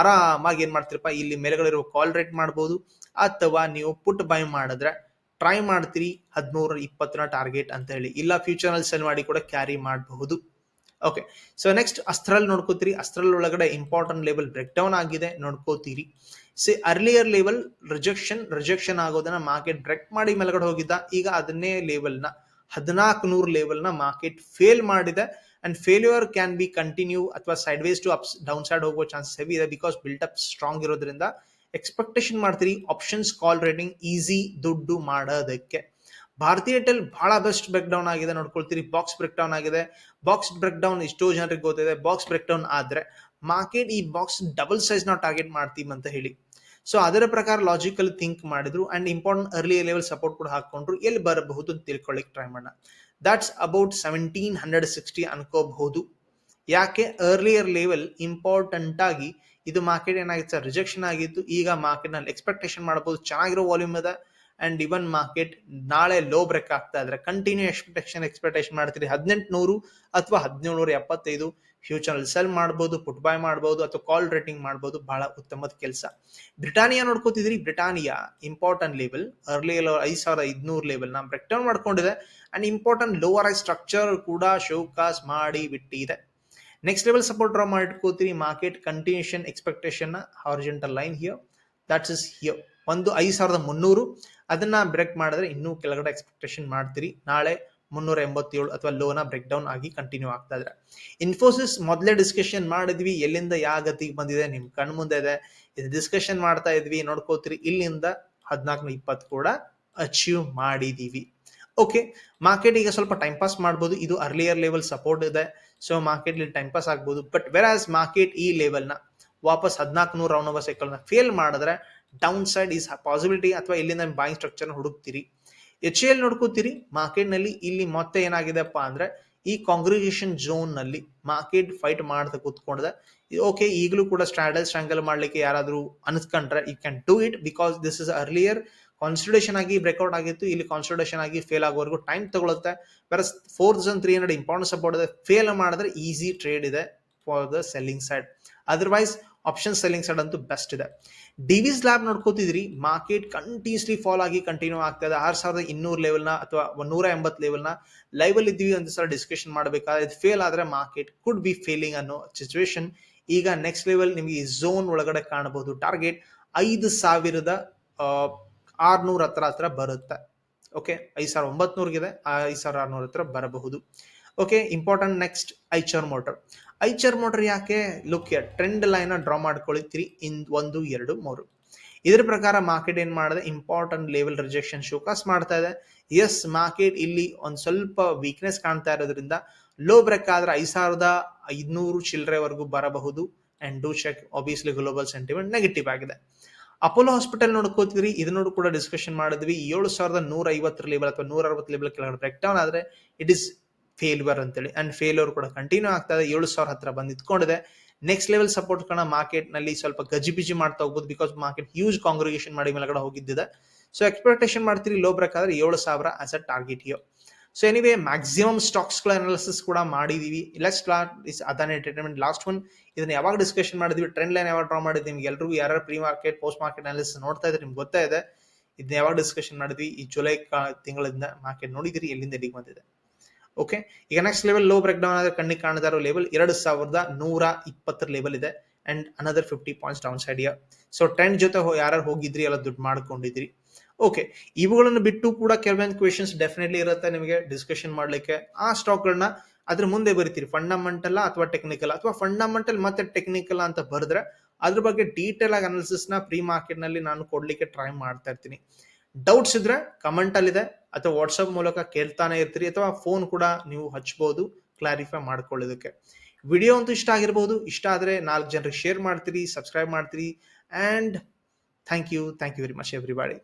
ಆರಾಮಾಗಿ ಏನ್ ಮಾಡ್ತೀರಪ್ಪ? ಇಲ್ಲಿ ಮೇಲೆಗಡೆ ಇರುವ ಕಾಲ್ ರೇಟ್ ಮಾಡ್ಬೋದು. ಅಥವಾ ನೀವು ಪುಟ್ ಬೈ ಮಾಡಿದ್ರೆ ಟ್ರೈ ಮಾಡ್ತೀರಿ ಹದಿಮೂರ ಇಪ್ಪತ್ತರ ಟಾರ್ಗೆಟ್ ಅಂತ ಹೇಳಿ. ಇಲ್ಲ ಫ್ಯೂಚರ್ ಅಲ್ಲಿ ಸೆಲ್ ಮಾಡಿ ಕೂಡ ಕ್ಯಾರಿ ಮಾಡಬಹುದು. ಓಕೆ ಸೊ ನೆಕ್ಸ್ಟ್ ಅಸ್ತ್ರಲ್ಲಿ ನೋಡ್ಕೋತೀರಿ. ಅಸ್ತ್ರಲ್ ಒಳಗಡೆ ಇಂಪಾರ್ಟೆಂಟ್ ಲೆವೆಲ್ ಬ್ರೇಕ್ ಡೌನ್ ಆಗಿದೆ. ನೋಡ್ಕೋತೀರಿ. See earlier level rejection rejection ಆಗೋದನ್ನ ಮಾರ್ಕೆಟ್ ಬ್ರೇಕ್ ಮಾಡಿ ಮೇಲ್ಗಡೆ ಹೋಗಿದ್ದ. ಈಗ ಅದನ್ನೇ ಲೆವೆಲ್ನ ಹದಿನಾಲ್ಕು ನೂರು ನ ಮಾರ್ಕೆಟ್ ಫೇಲ್ ಮಾಡಿದೆ. And failure can be continue ಅಥವಾ side ways to ups down side ಹೋಗೋ ಚಾನ್ಸಸ್ ಹೆವಿ ಇದೆ ಬಿಕಾಸ್ ಬಿಲ್ಟ್ ಅಪ್ ಸ್ಟ್ರಾಂಗ್ ಇರೋದ್ರಿಂದ ಎಕ್ಸ್ಪೆಕ್ಟೇಷನ್ ಮಾಡ್ತೀರಿ ಆಪ್ಷನ್ಸ್ ಕಾಲ್ ರೇಟಿಂಗ್ ಈಸಿ ದುಡ್ಡು ಮಾಡೋದಕ್ಕೆ. ಭಾರತೀಯ ಏರ್ಟೆಲ್ ಬಹಳ ಬೆಸ್ಟ್ ಬ್ರೇಕ್ ಡೌನ್ ಆಗಿದೆ, ನೋಡ್ಕೊಳ್ತೀರಿ ಬಾಕ್ಸ್ ಬ್ರೇಕ್ ಡೌನ್ ಆಗಿದೆ. ಬಾಕ್ಸ್ ಬ್ರೇಕ್ ಡೌನ್ ಎಷ್ಟೋ ಜನರಿಗೆ ಗೊತ್ತಿದೆ ಬಾಕ್ಸ್ ಬ್ರೇಕ್ ಡೌನ್ ಆದ್ರೆ ಮಾರ್ಕೆಟ್ ಈ ಬಾಕ್ಸ್ ಡಬಲ್ ಸೈಜ್ ನಾವು ಟಾರ್ಗೆಟ್ ಮಾಡ್ತೀವಿ ಅಂತ ಹೇಳಿ. ಸೊ ಅದರ ಪ್ರಕಾರ ಲಾಜಿಕಲ್ ಥಿಂಕ್ ಮಾಡಿದ್ರು and important early level support ಕೂಡ ಹಾಕೊಂಡ್ರು ಎಲ್ಲಿ ಬರಬಹುದು ಅಂತ ತಿಳ್ಕೊಳ್ಳಿಕ್ ಟ್ರೈ ಮಾಡೋಣ. That's about seventeen hundred sixty ಅನ್ಕೋಬಹುದು. ಯಾಕೆ? ಅರ್ಲಿಯರ್ ಲೆವೆಲ್ ಇಂಪಾರ್ಟೆಂಟ್ ಆಗಿ ಇದು ಮಾರ್ಕೆಟ್ ಏನಾಗಿತ್ತು ಸರ್? ರಿಜೆಕ್ಷನ್ ಆಗಿತ್ತು. ಈಗ ಮಾರ್ಕೆಟ್ನಲ್ಲಿ ಎಕ್ಸ್ಪೆಕ್ಟೇಷನ್ ಮಾಡಬಹುದು ಚೆನ್ನಾಗಿರೋ ವಾಲ್ಯೂಮ್ ಇದೆ. ಅಂಡ್ ಇವನ್ ಮಾರ್ಕೆಟ್ ನಾಳೆ ಲೋ ಬ್ರೇಕ್ ಆಗ್ತಾ ಇದ್ರೆ ಕಂಟಿನ್ಯೂ ಎಕ್ಸ್ಪೆಕ್ಟೇಷನ್ ಎಕ್ಸ್ಪೆಕ್ಟೇಷನ್ ಮಾಡ್ತೀರಿ. ಹದಿನೆಂಟುನೂರು ಅಥವಾ ಹದಿನೇಳುನೂರ ಎಪ್ಪತ್ತೈದು ಫ್ಯೂಚರ್ ಅಲ್ಲಿ ಸೆಲ್ ಮಾಡಬಹುದು ಪುಟ್ ಬೈ ಮಾಡಬಹುದು ಅಥವಾ ಕಾಲ್ ರೇಟಿಂಗ್ ಮಾಡಬಹುದು ಬಹಳ ಉತ್ತಮದ ಕೆಲಸ. ಬ್ರಿಟಾನಿಯಾ ನೋಡ್ಕೋತಿದ್ರಿ ಬ್ರಿಟಾನಿಯಾ ಇಂಪಾರ್ಟೆಂಟ್ ಲೆವೆಲ್ ಅರ್ಲಿ ಐದು ಸಾವಿರ ಐದ್ನೂರು ಲೆವೆಲ್ ನಾವು ಬ್ರೇಕ್ ಮಾಡ್ಕೊಂಡಿದೆ. And important lower high structure ಕೂಡ ಶೋಕಾಸ್ ಮಾಡಿ ಬಿಟ್ಟಿದೆ. ನೆಕ್ಸ್ಟ್ ಲೆವೆಲ್ ಸಪೋರ್ಟ್ ಡ್ರಾ ಮಾಡ್ಕೋತೀರಿ market continuation expectation horizontal line here that's is here ಒಂದು ಐದು ಸಾವಿರದ ಮುನ್ನೂರು. ಅದನ್ನ ಬ್ರೇಕ್ ಮಾಡಿದ್ರೆ ಇನ್ನೂ ಕೆಳಗಡೆ ಎಕ್ಸ್ಪೆಕ್ಟೇಷನ್ ಮಾಡ್ತೀರಿ. ನಾಳೆ ಮುನ್ನೂರ ಎಂಬತ್ತೇಳು ಅಥವಾ ಲೋನ ಬ್ರೇಕ್ ಡೌನ್ ಆಗಿ ಕಂಟಿನ್ಯೂ ಆಗ್ತಾ ಇದ್ರೆ ಇನ್ಫೋಸಿಸ್ ಮೊದಲೇ ಡಿಸ್ಕಷನ್ ಮಾಡಿದ್ವಿ, ಎಲ್ಲಿಂದ ಯಾವ ಗತಿಗೆ ಬಂದಿದೆ, ನಿಮ್ ಕಣ್ ಮುಂದೆ ಇದೆ. ಇದು ಡಿಸ್ಕಷನ್ ಮಾಡ್ತಾ ಇದ್ವಿ, ನೋಡ್ಕೋತೀರಿ, ಇಲ್ಲಿಂದ ಹದಿನಾಲ್ಕು ಇಪ್ಪತ್ತು ಕೂಡ ಅಚೀವ್ ಮಾಡಿದೀವಿ. ಓಕೆ ಮಾರ್ಕೆಟ್ ಈಗ ಸ್ವಲ್ಪ ಟೈಮ್ ಪಾಸ್ ಮಾಡ್ಬೋದು. ಇದು ಅರ್ಲಿಯರ್ ಲೆವೆಲ್ ಸಪೋರ್ಟ್ ಇದೆ. ಸೊ ಮಾರ್ಕೆಟ್ ಇಲ್ಲಿ ಟೈಮ್ ಪಾಸ್ ಆಗ್ಬೋದು. ಬಟ್ ವೆರ್ ಆಸ್ ಮಾರ್ಕೆಟ್ ಈ ಲೆವೆಲ್ನ ವಾಪಸ್ ಹದಿನಾಲ್ಕು ನೂರ ರೌಂಡ್ ಓವರ್ ಸೈಕಲ್ನ ಫೇಲ್ ಮಾಡಿದ್ರೆ ಡೌನ್ ಸೈಡ್ ಈಸ್ ಪಾಸಿಬಿಲಿಟಿ ಅಥವಾ ಇಲ್ಲಿಂದ ಬಾಯಿಂಗ್ ಸ್ಟ್ರಕ್ಚರ್ ಹುಡುಕ್ತೀರಿ. ಎಚ್ ಎಲ್ ನೋಡ್ಕೋತೀರಿ ಮಾರ್ಕೆಟ್ನಲ್ಲಿ ಇಲ್ಲಿ ಮತ್ತೆ ಏನಾಗಿದೆಪ್ಪ ಅಂದ್ರೆ ಈ ಕಾಂಗ್ರಿಗೇಷನ್ ಝೋನ್ನಲ್ಲಿ ಮಾರ್ಕೆಟ್ ಫೈಟ್ ಮಾಡ್ತಾ ಕೂತ್ಕೊಂಡಿದೆ. ಓಕೆ ಈಗಲೂ ಕೂಡ ಸ್ಟ್ರಾಡಲ್ ಸ್ಟ್ರಾಂಗಲ್ ಮಾಡ್ಲಿಕ್ಕೆ ಯಾರಾದ್ರೂ ಅನಿಸ್ಕೊಂಡ್ರೆ you can do it because this is earlier consolidation ಆಗಿ ಬ್ರೇಕ್ಔಟ್ ಆಗಿತ್ತು. ಇಲ್ಲಿ ಕಾನ್ಸಿಡೇಷನ್ ಆಗಿ ಫೇಲ್ ಆಗೋವರೆಗೂ ಟೈಮ್ ತಗೊಳುತ್ತೆ. ಬೇರೆ four thousand three hundred important support ಇದೆ ಫೇಲ್ ಮಾಡಿದ್ರೆ ಈಸಿ ಟ್ರೇಡ್ ಇದೆ for the selling side otherwise option selling side ಅಂತೂ ಬೆಸ್ಟ್ ಇದೆ. ಡಿವಿಸ್ ಲ್ಯಾಬ್ ನೋಡ್ಕೋತಿದ್ರಿ ಮಾರ್ಕೆಟ್ ಕಂಟಿನ್ಯೂಸ್ಲಿ ಫಾಲ್ ಆಗಿ ಕಂಟಿನ್ಯೂ ಆಗ್ತಾ ಇದೆ. ಆರು ಸಾವಿರದ ಇನ್ನೂರು ಲೆವೆಲ್ನ ಅಥವಾ ನೂರ ಎಂಬತ್ತು ಲೆವೆಲ್ನ ಲೈವ್ ಅಲ್ಲಿ ಇದ್ದೀವಿ ಅಂತ ಸಲ ಡಿಸ್ಕಷನ್ ಮಾಡಬೇಕಾದ್ರೆ ಇದು ಫೇಲ್ ಆದರೆ ಮಾರ್ಕೆಟ್ ಕುಡ್ ಬಿ ಫೇಲಿಂಗ್ ಅನ್ನೋ ಸಿಚುವೇಶನ್ ಈಗ ನೆಕ್ಸ್ಟ್ ಲೆವೆಲ್ ನಿಮಗೆ ಈ ಝೋನ್ ಒಳಗಡೆ ಕಾಣಬಹುದು. ಟಾರ್ಗೆಟ್ ಐದು ಸಾವಿರದ ಆರ್ನೂರ ಹತ್ರ ಹತ್ರ ಬರುತ್ತೆ. ಓಕೆ ಐದು ಸಾವಿರ ಒಂಬತ್ನೂರ್ಗಿದೆ. ಐದು ಸಾವಿರ ಆರ್ನೂರ ಹತ್ರ ಬರಬಹುದು. Okay important next Eicher motor Eicher motor ಯಾಕೆ? ಲುಕ್ ಟ್ರೆಂಡ್ ಲೈನ್ ಡ್ರಾ ಮಾಡ್ಕೊಳ್ತೀರಿ. ಇನ್ ಒಂದು, ಎರಡು, ಮೂರು. ಇದ್ರ ಪ್ರಕಾರ ಮಾರ್ಕೆಟ್ ಏನ್ ಮಾಡಿದೆ? ಇಂಪಾರ್ಟೆಂಟ್ ಲೆವೆಲ್ ರಿಜೆಕ್ಷನ್ ಶೋಕಾಸ್ ಮಾಡ್ತಾ ಇದೆ. ಎಸ್ ಮಾರ್ಕೆಟ್ ಇಲ್ಲಿ ಒಂದ್ ಸ್ವಲ್ಪ ವೀಕ್ನೆಸ್ ಕಾಣ್ತಾ ಇರೋದ್ರಿಂದ ಲೋ ಬ್ರೇಕ್ ಆದ್ರೆ ಐದ್ ಸಾವಿರದ ಐದ್ನೂರು ಚಿಲ್ಲರೆವರೆಗೂ ಬರಬಹುದು. And do check obviously global sentiment negative ಆಗಿದೆ. ಅಪೋಲೋ ಹಾಸ್ಪಿಟಲ್ ನೋಡ್ಕೋತಿದ್ರಿ ಇದನ್ನೋಡು ಕೂಡ ಡಿಸ್ಕಷನ್ ಮಾಡಿದ್ವಿ. ಏಳು ಸಾವಿರದ ನೂರ ಐವತ್ತರ ಲೆವೆಲ್ ಅಥವಾ ನೂರ ಅರವತ್ತು ಲೆವೆಲ್ ಕೆಳಗಡೆ ಬ್ರೇಕ್ ಡೌನ್ ಆದ್ರೆ ಇಟ್ ಇಸ್ ಫೇಲ್ಯೂರ್ ಅಂತೇಳಿ. ಅಂಡ್ ಫೇಲ್ಯೂರ್ ಕೂಡ ಕಂಟಿನ್ಯೂ ಆಗ್ತಾ ಇದೆ. ಏಳು ಸಾವಿರ ಹತ್ರ ಬಂದು ನಿಂತ್ಕೊಂಡಿದೆ ನೆಕ್ಸ್ಟ್ ಲೆವೆಲ್ ಸಪೋರ್ಟ್ ಕಣ ಮಾರ್ಕೆಟ್ನಲ್ಲಿ ಸ್ವಲ್ಪ ಗಜಿಬಿಜಿ ಮಾಡ್ತಾ ಹೋಗ್ಬೋದು ಬಿಕಾಸ್ ಮಾರ್ಕೆಟ್ ಹ್ಯೂಜ್ ಕಾಂಗ್ರಿಗೇಷನ್ ಮಾಡಿ ಮೇಲ್ಗಡೆ ಹೋಗಿದ್ದಿದೆ. ಸೊ ಎಕ್ಸ್ಪೆಕ್ಟೇಷನ್ ಮಾಡ್ತೀರಿ ಲೋ ಬ್ರೇಕ್ ಆದ್ರೆ ಏಳು ಸಾವಿರ as a target yo so anyway maximum ಸ್ಟಾಕ್ಸ್ಗಳ analysis ಕೂಡ ಮಾಡಿದೀವಿ. Let's start is Adani entertainment last one ಇದನ್ನ ಯಾವಾಗ ಡಿಸ್ಕಷನ್ ಮಾಡಿದ್ವಿ ಟ್ರೆಂಡ್ ಲೈನ್ ಯಾವಾಗ ಡ್ರಾ ಮಾಡಿದ್ವಿ, ನಿಮ್ಗೆ ಎಲ್ರಿಗೂ ಯಾರು pre market post market analysis ನೋಡ್ತಾ ಇದ್ರೆ ನಿಮ್ಗೆ ಗೊತ್ತಾ ಇದೆ. ಇದನ್ನ ಯಾವಾಗ ಡಿಸ್ಕಷನ್ ಮಾಡಿದ್ವಿ, ಈ ಜುಲೈ ತಿಂಗಳಿಂದ ಮಾರ್ಕೆಟ್ ನೋಡಿದಿರಿ, ಎಲ್ಲಿಂದ ಎಲ್ಲಿಗೆ ಬಂದಿದೆ. ಓಕೆ ಈಗ next level low break down ಆದ್ರೆ ಕಣ್ಣಿಗೆ ಕಾಣದ ಇರೋ ಲೆವೆಲ್ ಎರಡು ಸಾವಿರದ ನೂರ ಇಪ್ಪತ್ತರ ಲೆವೆಲ್ ಇದೆ. And another fifty points downside so trend ಜೊತೆ ಯಾರು ಹೋಗಿದ್ರಿ, ಎಲ್ಲ ದುಡ್ಡು ಮಾಡ್ಕೊಂಡಿದ್ರಿ. ಓಕೆ ಇವುಗಳನ್ನು ಬಿಟ್ಟು ಕೂಡ ಕೆಲವೊಂದು ಕ್ವೆಶನ್ಸ್ ಡೆಫಿನೆಟ್ಲಿ ಇರುತ್ತೆ ನಿಮಗೆ ಡಿಸ್ಕಷನ್ ಮಾಡ್ಲಿಕ್ಕೆ. ಆ ಸ್ಟಾಕ್ಗಳನ್ನ ಅದ್ರ ಮುಂದೆ ಬರಿತೀರಿ. ಫಂಡಮೆಂಟಲ್ ಅಥವಾ ಟೆಕ್ನಿಕಲ್ ಅಥವಾ ಫಂಡಮೆಂಟಲ್ ಮತ್ತೆ ಟೆಕ್ನಿಕಲ್ ಅಂತ ಬರೆದ್ರೆ ಅದ್ರ ಬಗ್ಗೆ ಡೀಟೇಲ್ ಆಗಿ ಅನಾಲಿಸಿಸ್ನ ಪ್ರೀ ಮಾರ್ಕೆಟ್ನಲ್ಲಿ ನಾನು ಕೊಡ್ಲಿಕ್ಕೆ ಟ್ರೈ ಮಾಡ್ತಾ ಇರ್ತೀನಿ. ಡೌಟ್ಸ್ ಇದ್ರೆ ಕಮೆಂಟ್ ಅಲ್ಲಿ ಇದೆ. ಅಥವಾ ವಾಟ್ಸಪ್ ಮೂಲಕ ಕೇಳ್ತಾನೆ ಇರ್ತೀರಿ. ಅಥವಾ ಫೋನ್ ಕೂಡ ನೀವು ಹಚ್ಬೋದು ಕ್ಲಾರಿಫೈ ಮಾಡ್ಕೊಳ್ಳೋದಕ್ಕೆ. ವಿಡಿಯೋ ಅಂತೂ ಇಷ್ಟ ಆಗಿರ್ಬೋದು. ಇಷ್ಟ ಆದ್ರೆ ನಾಲ್ಕು ಜನರಿಗೆ ಶೇರ್ ಮಾಡ್ತೀರಿ ಸಬ್ಸ್ಕ್ರೈಬ್ ಮಾಡ್ತೀರಿ. And thank you thank you very much everybody